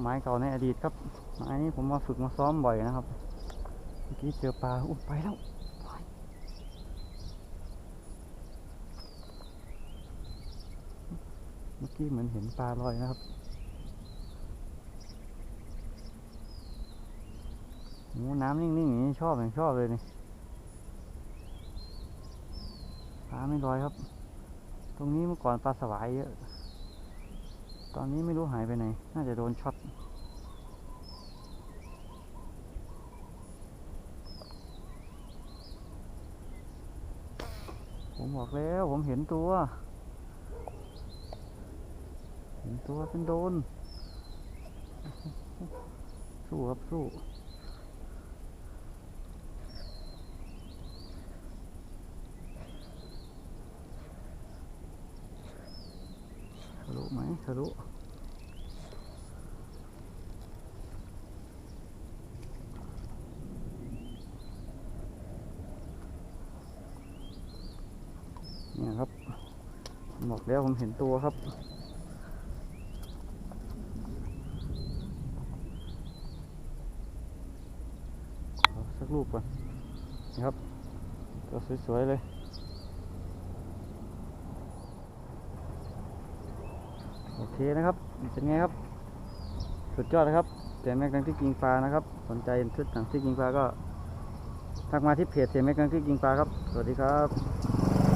ไม้เก่าในอดีตครับไม้นี้ผมมาฝึกมาซ้อมบ่อยนะครับเมื่อกี้เจอปลาอุ้ยไปแล้วเมื่อกี้เหมือนเห็นปลาลอยนะครับโอ้น้ำนิ่งๆอย่างนี้ชอบอย่างชอบเลยนี่ปลาไม่ลอยครับ ตรงนี้เมื่อก่อนปลาสวายเยอะ ตอนนี้ไม่รู้หายไปไหน น่าจะโดนช็อตผมบอกแล้วผมเห็นตัว เห็นตัวเป็นโดน สู้ครับสู้ ทะลุไหม ทะลุเนี่ยครับผมบอกแล้วผมเห็นตัวครับสักรูปก่อนนี่ครับตัวสวยๆเลย โอเค นะครับ เป็นไงครับ สุดยอดนะครับเสียแม็กกังที่กิงปลานะครับ สนใจชุดหนังที่กิงปลาก็ทักมาที่เพจเสียแม็กกังที่กิงปลาครับ สวัสดีครับ